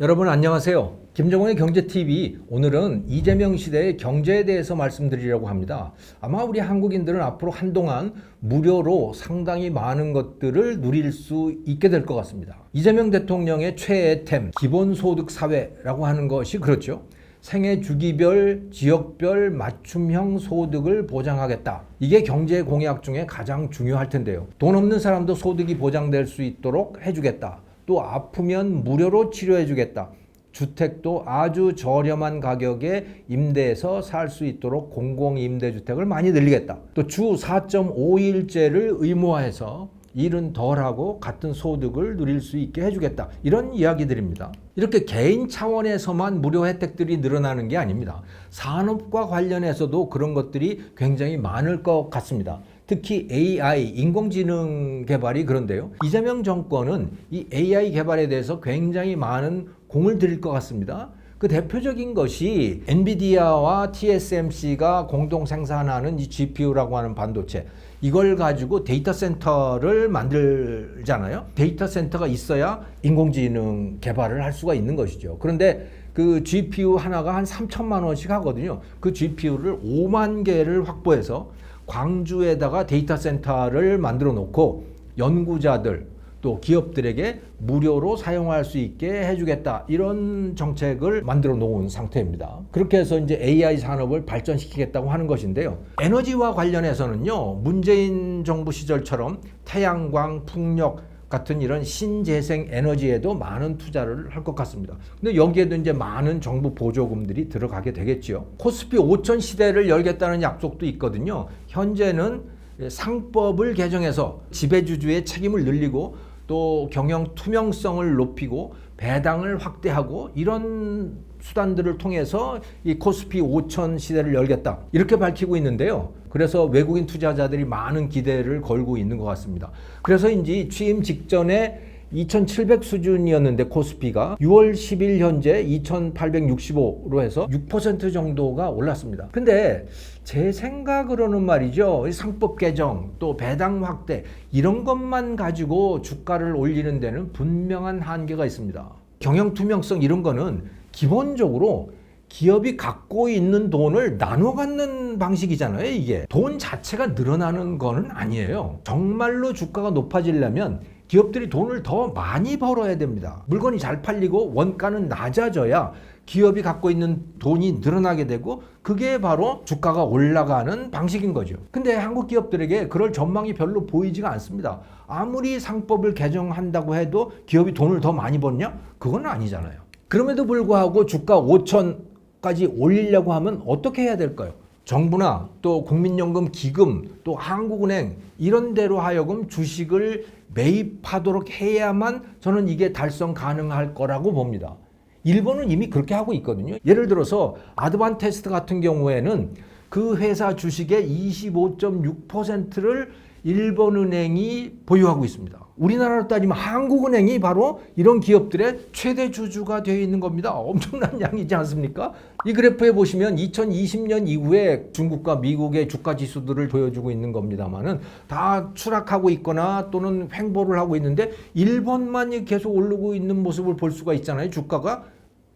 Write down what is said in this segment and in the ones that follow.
여러분 안녕하세요. 김정호의 경제TV 오늘은 이재명 시대의 경제에 대해서 말씀드리려고 합니다. 아마 우리 한국인들은 앞으로 한동안 무료로 상당히 많은 것들을 누릴 수 있게 될 것 같습니다. 이재명 대통령의 최애템 기본소득 사회라고 하는 것이 그렇죠. 생애 주기별, 지역별 맞춤형 소득을 보장하겠다. 이게 경제 공약 중에 가장 중요할 텐데요. 돈 없는 사람도 소득이 보장될 수 있도록 해주겠다. 또 아프면 무료로 치료해 주겠다. 주택도 아주 저렴한 가격에 임대해서 살 수 있도록 공공임대주택을 많이 늘리겠다. 또 주 4.5일제를 의무화해서 일은 덜하고 같은 소득을 누릴 수 있게 해주겠다. 이런 이야기들입니다. 이렇게 개인 차원에서만 무료 혜택들이 늘어나는 게 아닙니다. 산업과 관련해서도 그런 것들이 굉장히 많을 것 같습니다. 특히 AI, 인공지능 개발이 그런데요. 이재명 정권은 이 AI 개발에 대해서 굉장히 많은 공을 들일 것 같습니다. 그 대표적인 것이 엔비디아와 TSMC가 공동 생산하는 이 GPU라고 하는 반도체. 이걸 가지고 데이터 센터를 만들잖아요. 데이터 센터가 있어야 인공지능 개발을 할 수가 있는 것이죠. 그런데 그 GPU 하나가 한 3천만 원씩 하거든요. 그 GPU를 5만 개를 확보해서 광주에다가 데이터 센터를 만들어 놓고 연구자들 또 기업들에게 무료로 사용할 수 있게 해주겠다 이런 정책을 만들어 놓은 상태입니다. 그렇게 해서 이제 AI 산업을 발전시키겠다고 하는 것인데요. 에너지와 관련해서는요 문재인 정부 시절처럼 태양광, 풍력 같은 이런 신재생 에너지에도 많은 투자를 할 것 같습니다. 근데 여기에도 이제 많은 정부 보조금들이 들어가게 되겠지요. 코스피 5천 시대를 열겠다는 약속도 있거든요. 현재는 상법을 개정해서 지배주주의 책임을 늘리고 또 경영 투명성을 높이고 배당을 확대하고 이런 수단들을 통해서 이 코스피 5천 시대를 열겠다 이렇게 밝히고 있는데요. 그래서 외국인 투자자들이 많은 기대를 걸고 있는 것 같습니다. 그래서인지 취임 직전에 2,700 수준이었는데 코스피가 6월 10일 현재 2,865로 해서 6% 정도가 올랐습니다. 근데 제 생각으로는 말이죠. 이 상법 개정 또 배당 확대 이런 것만 가지고 주가를 올리는 데는 분명한 한계가 있습니다. 경영 투명성 이런 거는 기본적으로 기업이 갖고 있는 돈을 나눠 갖는 방식이잖아요, 이게. 돈 자체가 늘어나는 거는 아니에요. 정말로 주가가 높아지려면 기업들이 돈을 더 많이 벌어야 됩니다. 물건이 잘 팔리고 원가는 낮아져야 기업이 갖고 있는 돈이 늘어나게 되고 그게 바로 주가가 올라가는 방식인 거죠. 근데 한국 기업들에게 그럴 전망이 별로 보이지가 않습니다. 아무리 상법을 개정한다고 해도 기업이 돈을 더 많이 벌냐? 그건 아니잖아요. 그럼에도 불구하고 주가 5천까지 올리려고 하면 어떻게 해야 될까요? 정부나 또 국민연금 기금 또 한국은행 이런 데로 하여금 주식을 매입하도록 해야만 저는 이게 달성 가능할 거라고 봅니다. 일본은 이미 그렇게 하고 있거든요. 예를 들어서 아드반테스트 같은 경우에는 그 회사 주식의 25.6%를 일본은행이 보유하고 있습니다. 우리나라로 따지면 한국은행이 바로 이런 기업들의 최대 주주가 되어 있는 겁니다. 엄청난 양이지 않습니까? 이 그래프에 보시면 2020년 이후에 중국과 미국의 주가 지수들을 보여주고 있는 겁니다만은 다 추락하고 있거나 또는 횡보를 하고 있는데 일본만이 계속 오르고 있는 모습을 볼 수가 있잖아요. 주가가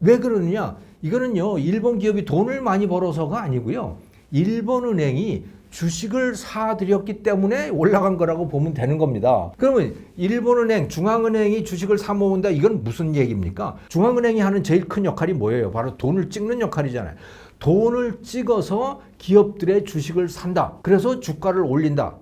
왜 그러느냐? 이거는요. 일본 기업이 돈을 많이 벌어서가 아니고요. 일본 은행이 주식을 사들였기 때문에 올라간 거라고 보면 되는 겁니다. 그러면 일본은행, 중앙은행이 주식을 사 모은다 이건 무슨 얘기입니까? 중앙은행이 하는 제일 큰 역할이 뭐예요? 바로 돈을 찍는 역할이잖아요. 돈을 찍어서 기업들의 주식을 산다. 그래서 주가를 올린다.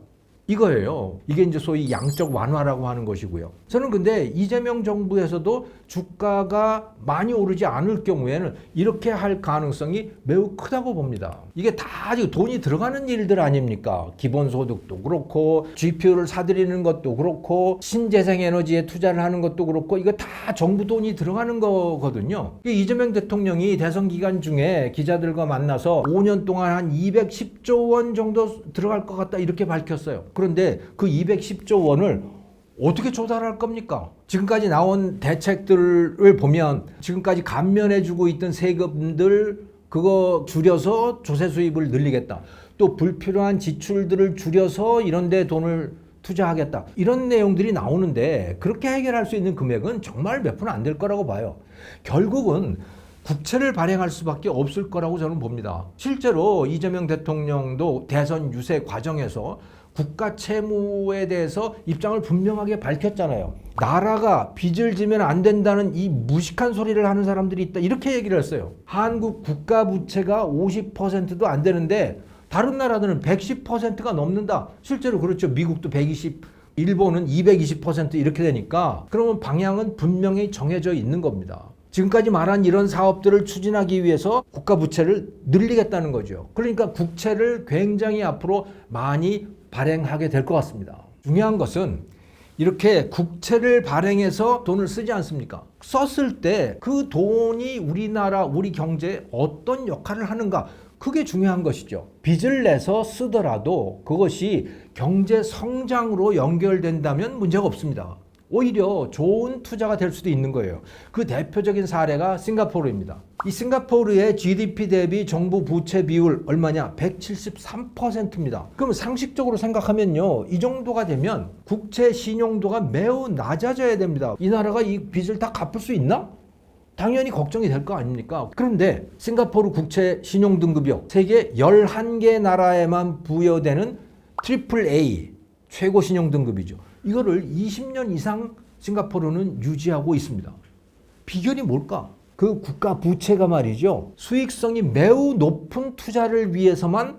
이거예요. 이게 이제 소위 양적 완화라고 하는 것이고요. 저는 근데 이재명 정부에서도 주가가 많이 오르지 않을 경우에는 이렇게 할 가능성이 매우 크다고 봅니다. 이게 다 돈이 들어가는 일들 아닙니까? 기본소득도 그렇고 GPU를 사들이는 것도 그렇고 신재생 에너지에 투자를 하는 것도 그렇고 이거 다 정부 돈이 들어가는 거거든요. 이재명 대통령이 대선 기간 중에 기자들과 만나서 5년 동안 한 210조 원 정도 들어갈 것 같다 이렇게 밝혔어요. 그런데 그 210조 원을 어떻게 조달할 겁니까? 지금까지 나온 대책들을 보면 지금까지 감면해주고 있던 세금들 그거 줄여서 조세 수입을 늘리겠다. 또 불필요한 지출들을 줄여서 이런데 돈을 투자하겠다. 이런 내용들이 나오는데 그렇게 해결할 수 있는 금액은 정말 몇 푼 안 될 거라고 봐요. 결국은 국채를 발행할 수밖에 없을 거라고 저는 봅니다. 실제로 이재명 대통령도 대선 유세 과정에서 국가 채무에 대해서 입장을 분명하게 밝혔잖아요. 나라가 빚을 지면 안 된다는 이 무식한 소리를 하는 사람들이 있다. 이렇게 얘기를 했어요. 한국 국가 부채가 50%도 안 되는데 다른 나라들은 110%가 넘는다. 실제로 그렇죠. 미국도 120, 일본은 220% 이렇게 되니까 그러면 방향은 분명히 정해져 있는 겁니다. 지금까지 말한 이런 사업들을 추진하기 위해서 국가 부채를 늘리겠다는 거죠. 그러니까 국채를 굉장히 앞으로 많이 발행하게 될 것 같습니다. 중요한 것은 이렇게 국채를 발행해서 돈을 쓰지 않습니까? 썼을 때 그 돈이 우리나라, 우리 경제에 어떤 역할을 하는가? 그게 중요한 것이죠. 빚을 내서 쓰더라도 그것이 경제 성장으로 연결된다면 문제가 없습니다. 오히려 좋은 투자가 될 수도 있는 거예요. 그 대표적인 사례가 싱가포르입니다. 이 싱가포르의 GDP 대비 정부 부채 비율 얼마냐? 173%입니다. 그럼 상식적으로 생각하면요. 이 정도가 되면 국채 신용도가 매우 낮아져야 됩니다. 이 나라가 이 빚을 다 갚을 수 있나? 당연히 걱정이 될 거 아닙니까? 그런데 싱가포르 국채 신용 등급이요. 세계 11개 나라에만 부여되는 트리플 A 최고 신용 등급이죠. 이거를 20년 이상 싱가포르는 유지하고 있습니다. 비결이 뭘까? 그 국가 부채가 말이죠. 수익성이 매우 높은 투자를 위해서만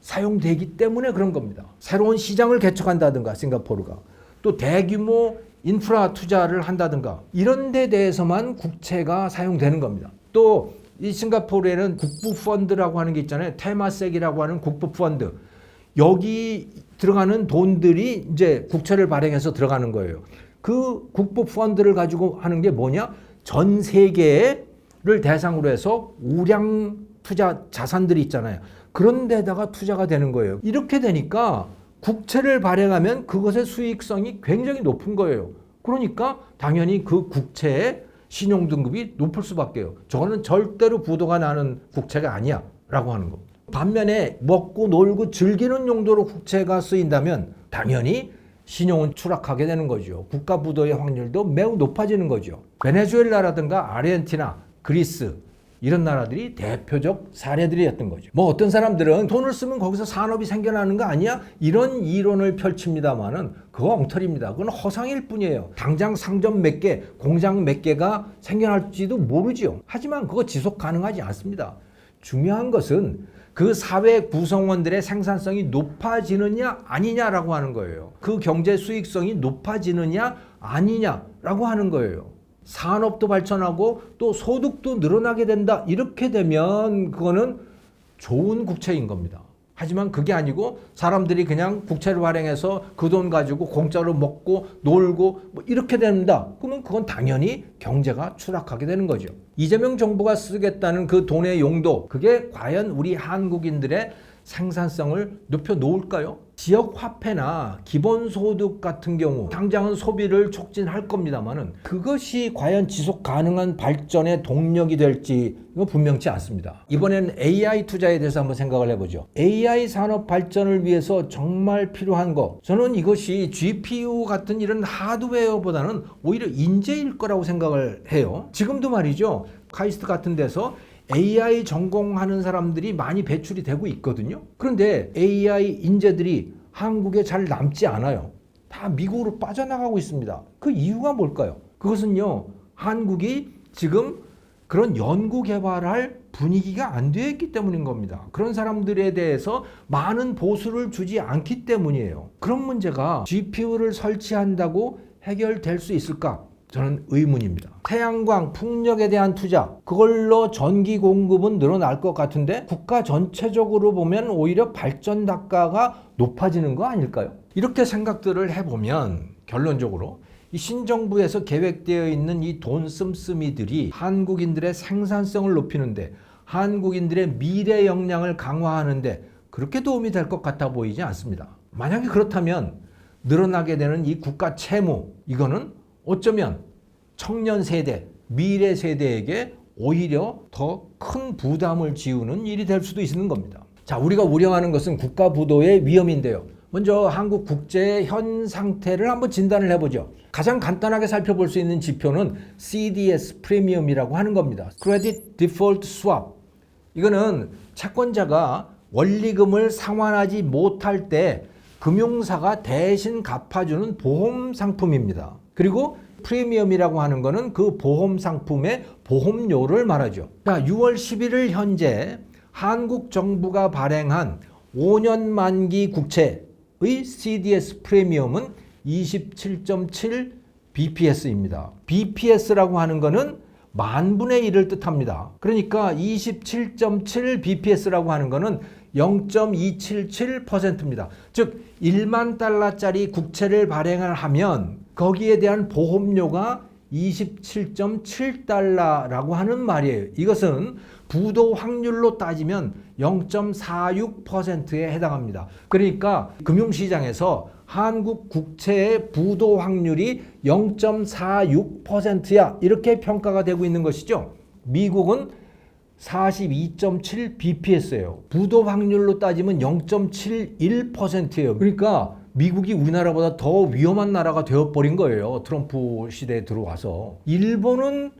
사용되기 때문에 그런 겁니다. 새로운 시장을 개척한다든가 싱가포르가 또 대규모 인프라 투자를 한다든가 이런 데 대해서만 국채가 사용되는 겁니다. 또 이 싱가포르에는 국부 펀드라고 하는 게 있잖아요. 테마섹이라고 하는 국부 펀드. 여기 들어가는 돈들이 이제 국채를 발행해서 들어가는 거예요. 그 국부 펀드를 가지고 하는 게 뭐냐? 전 세계를 대상으로 해서 우량 투자 자산들이 있잖아요. 그런 데다가 투자가 되는 거예요. 이렇게 되니까 국채를 발행하면 그것의 수익성이 굉장히 높은 거예요. 그러니까 당연히 그 국채의 신용 등급이 높을 수밖에요. 저거는 절대로 부도가 나는 국채가 아니야. 라고 하는 겁니다. 반면에 먹고 놀고 즐기는 용도로 국채가 쓰인다면 당연히 신용은 추락하게 되는 거죠. 국가 부도의 확률도 매우 높아지는 거죠. 베네수엘라라든가 아르헨티나, 그리스 이런 나라들이 대표적 사례들이었던 거죠. 뭐 어떤 사람들은 돈을 쓰면 거기서 산업이 생겨나는 거 아니야? 이런 이론을 펼칩니다만은 그거 엉터리입니다. 그건 허상일 뿐이에요. 당장 상점 몇 개, 공장 몇 개가 생겨날지도 모르지요. 하지만 그거 지속 가능하지 않습니다. 중요한 것은 그 사회 구성원들의 생산성이 높아지느냐 아니냐라고 하는 거예요. 그 경제 수익성이 높아지느냐 아니냐라고 하는 거예요. 산업도 발전하고 또 소득도 늘어나게 된다. 이렇게 되면 그거는 좋은 국채인 겁니다. 하지만 그게 아니고 사람들이 그냥 국채를 발행해서 그 돈 가지고 공짜로 먹고 놀고 뭐 이렇게 된다. 그러면 그건 당연히 경제가 추락하게 되는 거죠. 이재명 정부가 쓰겠다는 그 돈의 용도 그게 과연 우리 한국인들의 생산성을 높여 놓을까요? 지역 화폐나 기본소득 같은 경우 당장은 소비를 촉진할 겁니다만은 그것이 과연 지속 가능한 발전의 동력이 될지 이거 분명치 않습니다. 이번에는 AI 투자에 대해서 한번 생각을 해보죠. AI 산업 발전을 위해서 정말 필요한 거 저는 이것이 GPU 같은 이런 하드웨어보다는 오히려 인재일 거라고 생각을 해요. 지금도 말이죠. 카이스트 같은 데서 AI 전공하는 사람들이 많이 배출이 되고 있거든요. 그런데 AI 인재들이 한국에 잘 남지 않아요. 다 미국으로 빠져나가고 있습니다. 그 이유가 뭘까요? 그것은요, 한국이 지금 그런 연구 개발할 분위기가 안 되어 있기 때문인 겁니다. 그런 사람들에 대해서 많은 보수를 주지 않기 때문이에요. 그런 문제가 GPU를 설치한다고 해결될 수 있을까? 저는 의문입니다. 태양광, 풍력에 대한 투자, 그걸로 전기 공급은 늘어날 것 같은데 국가 전체적으로 보면 오히려 발전 단가가 높아지는 거 아닐까요? 이렇게 생각들을 해보면 결론적으로 이 신정부에서 계획되어 있는 이 돈 씀씀이들이 한국인들의 생산성을 높이는데 한국인들의 미래 역량을 강화하는데 그렇게 도움이 될 것 같아 보이지 않습니다. 만약에 그렇다면 늘어나게 되는 이 국가 채무 이거는 어쩌면 청년 세대, 미래 세대에게 오히려 더 큰 부담을 지우는 일이 될 수도 있는 겁니다. 자, 우리가 우려하는 것은 국가 부도의 위험인데요. 먼저 한국 국제의 현 상태를 한번 진단을 해보죠. 가장 간단하게 살펴볼 수 있는 지표는 CDS 프리미엄이라고 하는 겁니다. Credit Default Swap. 이거는 채권자가 원리금을 상환하지 못할 때 금융사가 대신 갚아주는 보험 상품입니다. 그리고 프리미엄이라고 하는 거는 그 보험 상품의 보험료를 말하죠. 자, 6월 11일 현재 한국 정부가 발행한 5년 만기 국채의 CDS 프리미엄은 27.7 BPS입니다. BPS라고 하는 거는 만분의 1을 뜻합니다. 그러니까 27.7 BPS라고 하는 거는 0.277%입니다. 즉 1만 달러짜리 국채를 발행을 하면 거기에 대한 보험료가 27.7달러라고 하는 말이에요. 이것은 부도 확률로 따지면 0.46%에 해당합니다. 그러니까 금융시장에서 한국 국채의 부도 확률이 0.46%야. 이렇게 평가가 되고 있는 것이죠. 미국은 42.7 BPS예요. 부도 확률로 따지면 0.71%예요. 그러니까 미국이 우리나라보다 더 위험한 나라가 되어버린 거예요. 트럼프 시대에 들어와서. 일본은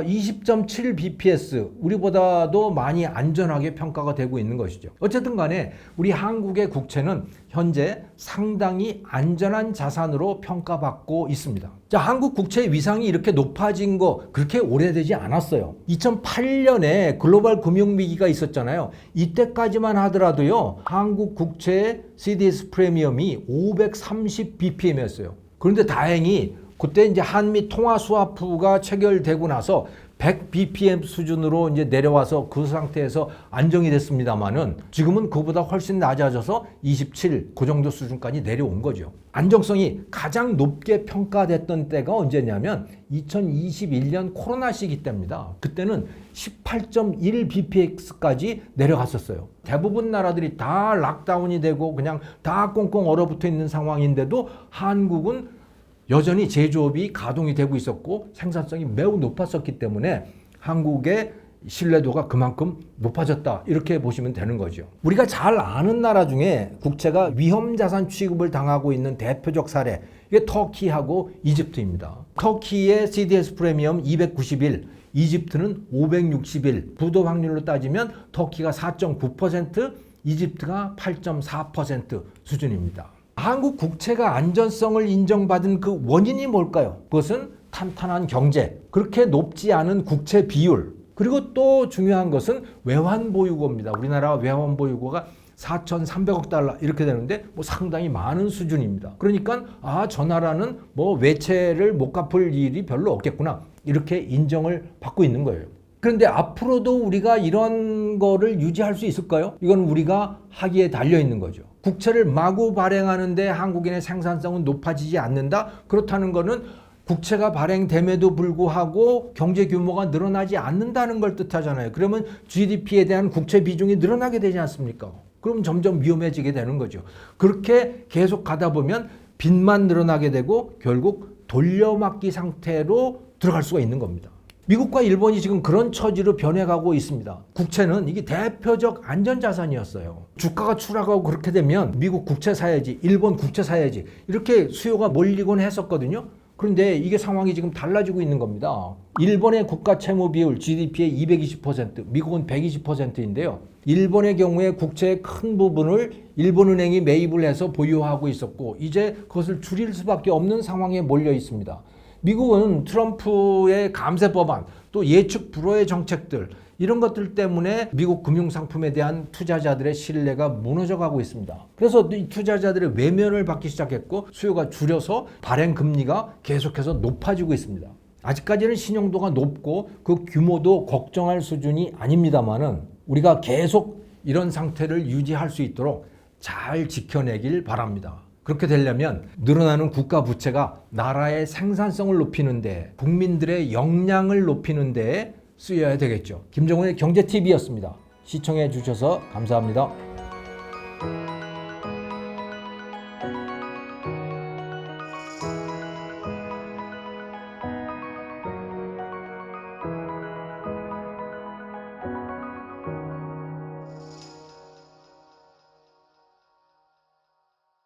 20.7 BPS 우리보다도 많이 안전하게 평가가 되고 있는 것이죠. 어쨌든 간에 우리 한국의 국채는 현재 상당히 안전한 자산으로 평가받고 있습니다. 자, 한국 국채 위상이 이렇게 높아진 거 그렇게 오래되지 않았어요. 2008년에 글로벌 금융 위기가 있었잖아요. 이때까지만 하더라도요. 한국 국채 CDS 프리미엄이 530 BPM이었어요. 그런데 다행히 그때 이제 한미 통화 스와프가 체결되고 나서 100 BPM 수준으로 이제 내려와서 그 상태에서 안정이 됐습니다만은 지금은 그보다 훨씬 낮아져서 27, 그 정도 수준까지 내려온 거죠. 안정성이 가장 높게 평가됐던 때가 언제냐면 2021년 코로나 시기 때입니다. 그때는 18.1 bps까지 내려갔었어요. 대부분 나라들이 다 락다운이 되고 그냥 다 꽁꽁 얼어붙어 있는 상황인데도 한국은 여전히 제조업이 가동이 되고 있었고 생산성이 매우 높았었기 때문에 한국의 신뢰도가 그만큼 높아졌다 이렇게 보시면 되는 거죠. 우리가 잘 아는 나라 중에 국채가 위험 자산 취급을 당하고 있는 대표적 사례 이게 터키하고 이집트입니다. 터키의 CDS 프리미엄 291, 이집트는 561. 부도 확률로 따지면 터키가 4.9%, 이집트가 8.4% 수준입니다. 한국 국채가 안전성을 인정받은 그 원인이 뭘까요? 그것은 탄탄한 경제, 그렇게 높지 않은 국채 비율, 그리고 또 중요한 것은 외환 보유고입니다. 우리나라 외환 보유고가 4,300억 달러 이렇게 되는데 뭐 상당히 많은 수준입니다. 그러니까 아, 저 나라는 뭐 외채를 못 갚을 일이 별로 없겠구나. 이렇게 인정을 받고 있는 거예요. 그런데 앞으로도 우리가 이런 거를 유지할 수 있을까요? 이건 우리가 하기에 달려 있는 거죠. 국채를 마구 발행하는데 한국인의 생산성은 높아지지 않는다? 그렇다는 거는 국채가 발행됨에도 불구하고 경제 규모가 늘어나지 않는다는 걸 뜻하잖아요. 그러면 GDP에 대한 국채 비중이 늘어나게 되지 않습니까? 그럼 점점 위험해지게 되는 거죠. 그렇게 계속 가다 보면 빚만 늘어나게 되고 결국 돌려막기 상태로 들어갈 수가 있는 겁니다. 미국과 일본이 지금 그런 처지로 변해가고 있습니다. 국채는 이게 대표적 안전자산이었어요. 주가가 추락하고 그렇게 되면 미국 국채 사야지, 일본 국채 사야지 이렇게 수요가 몰리곤 했었거든요. 그런데 이게 상황이 지금 달라지고 있는 겁니다. 일본의 국가 채무 비율 GDP의 220%, 미국은 120%인데요. 일본의 경우에 국채의 큰 부분을 일본은행이 매입을 해서 보유하고 있었고 이제 그것을 줄일 수밖에 없는 상황에 몰려 있습니다. 미국은 트럼프의 감세 법안 또 예측 불허의 정책들 이런 것들 때문에 미국 금융 상품에 대한 투자자들의 신뢰가 무너져 가고 있습니다. 그래서 이 투자자들의 외면을 받기 시작했고 수요가 줄여서 발행 금리가 계속해서 높아지고 있습니다. 아직까지는 신용도가 높고 그 규모도 걱정할 수준이 아닙니다만은 우리가 계속 이런 상태를 유지할 수 있도록 잘 지켜내길 바랍니다. 그렇게 되려면 늘어나는 국가 부채가 나라의 생산성을 높이는데 국민들의 역량을 높이는 데 쓰여야 되겠죠. 김정은의 경제TV였습니다. 시청해 주셔서 감사합니다.